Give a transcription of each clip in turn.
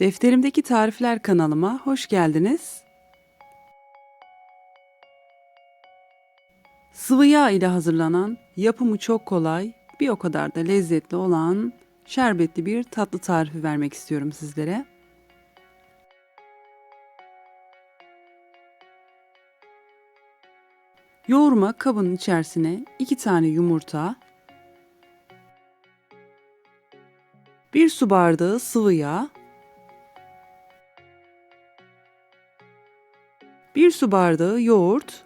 Defterimdeki tarifler kanalıma hoş geldiniz. Sıvı yağ ile hazırlanan, yapımı çok kolay, bir o kadar da lezzetli olan şerbetli bir tatlı tarifi vermek istiyorum sizlere. Yoğurma kabının içerisine 2 tane yumurta, 1 su bardağı sıvı yağ, 1 su bardağı yoğurt,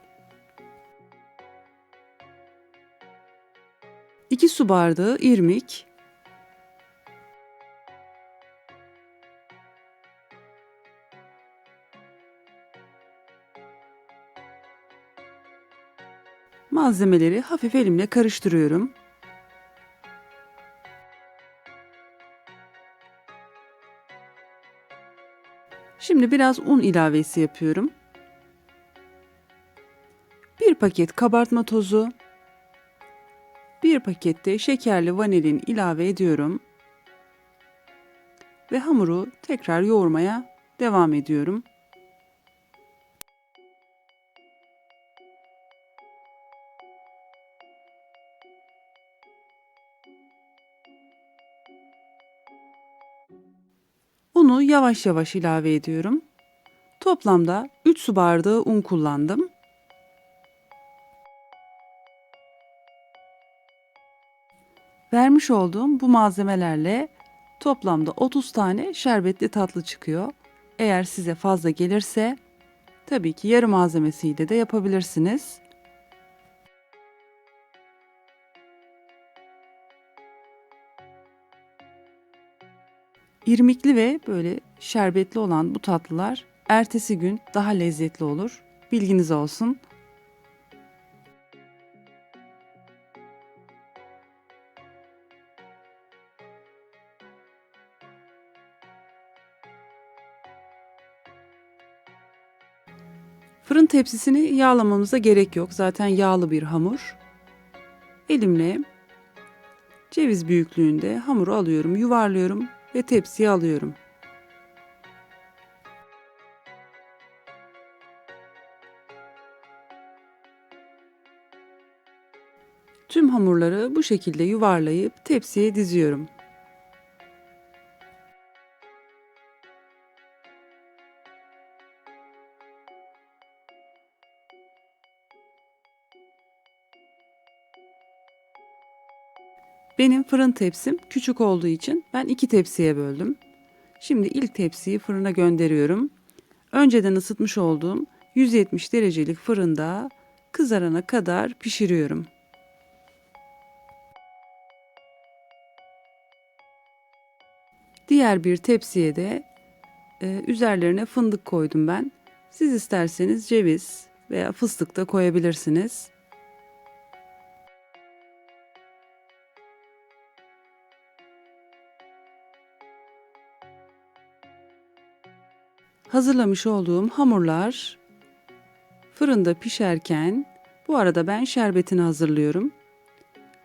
2 su bardağı irmik, Malzemeleri hafif elimle karıştırıyorum. Şimdi biraz un ilavesi yapıyorum. Paket kabartma tozu, bir pakette şekerli vanilin ilave ediyorum. Ve hamuru tekrar yoğurmaya devam ediyorum. Unu yavaş yavaş ilave ediyorum. Toplamda 3 su bardağı un kullandım. Vermiş olduğum bu malzemelerle toplamda 30 tane şerbetli tatlı çıkıyor. Eğer size fazla gelirse tabii ki yarı malzemesiyle de yapabilirsiniz. İrmikli ve böyle şerbetli olan bu tatlılar ertesi gün daha lezzetli olur. Bilginiz olsun. Fırın tepsisini yağlamamıza gerek yok. Zaten yağlı bir hamur. Elimle ceviz büyüklüğünde hamuru alıyorum, yuvarlıyorum ve tepsiye alıyorum. Tüm hamurları bu şekilde yuvarlayıp tepsiye diziyorum. Benim fırın tepsim küçük olduğu için ben iki tepsiye böldüm. Şimdi ilk tepsiyi fırına gönderiyorum. Önceden ısıtmış olduğum 170 derecelik fırında kızarana kadar pişiriyorum. Diğer bir tepsiye de e, üzerlerine fındık koydum ben. Siz isterseniz ceviz veya fıstık da koyabilirsiniz. Hazırlamış olduğum hamurlar fırında pişerken bu arada ben şerbetini hazırlıyorum.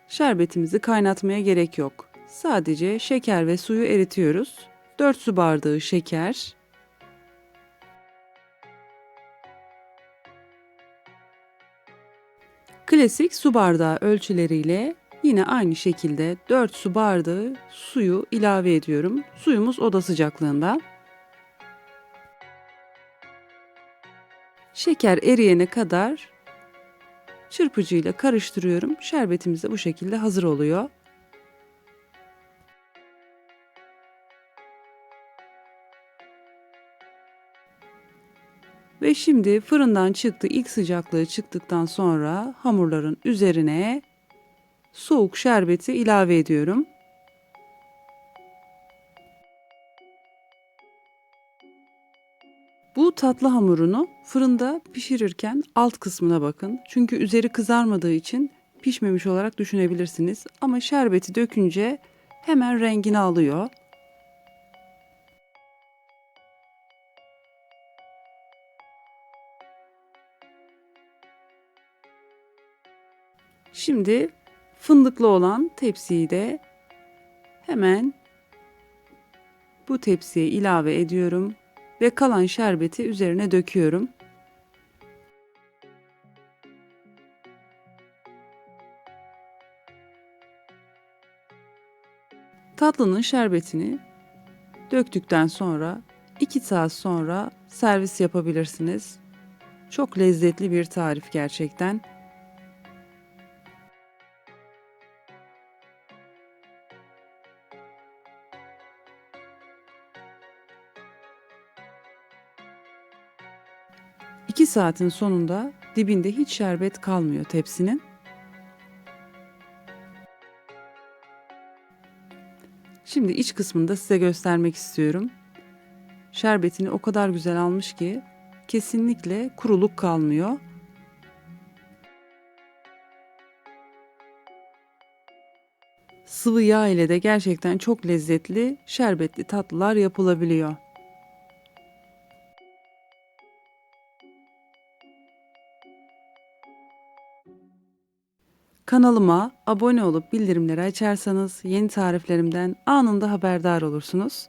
Şerbetimizi kaynatmaya gerek yok. Sadece şeker ve suyu eritiyoruz. 4 su bardağı şeker, Klasik su bardağı ölçüleriyle yine aynı şekilde 4 su bardağı suyu ilave ediyorum. Suyumuz oda sıcaklığında. Şeker eriyene kadar çırpıcıyla karıştırıyorum. Şerbetimiz de bu şekilde hazır oluyor. Ve şimdi fırından çıktı ilk sıcaklığı çıktıktan sonra hamurların üzerine soğuk şerbeti ilave ediyorum. Bu tatlı hamurunu fırında pişirirken alt kısmına bakın. Çünkü üzeri kızarmadığı için pişmemiş olarak düşünebilirsiniz. Ama şerbeti dökünce hemen rengini alıyor. Şimdi fındıklı olan tepsiyi de hemen bu tepsiye ilave ediyorum ve kalan şerbeti üzerine döküyorum. Tatlının şerbetini döktükten sonra 2 saat sonra servis yapabilirsiniz. Çok lezzetli bir tarif gerçekten. İki saatin sonunda dibinde hiç şerbet kalmıyor tepsinin. Şimdi iç kısmını da size göstermek istiyorum. Şerbetini o kadar güzel almış ki kesinlikle kuruluk kalmıyor. Sıvı yağ ile de gerçekten çok lezzetli şerbetli tatlılar yapılabiliyor. Kanalıma abone olup bildirimleri açarsanız yeni tariflerimden anında haberdar olursunuz.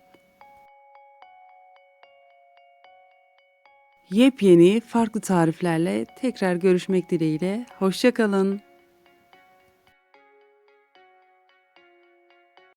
Yepyeni farklı tariflerle tekrar görüşmek dileğiyle. Hoşçakalın.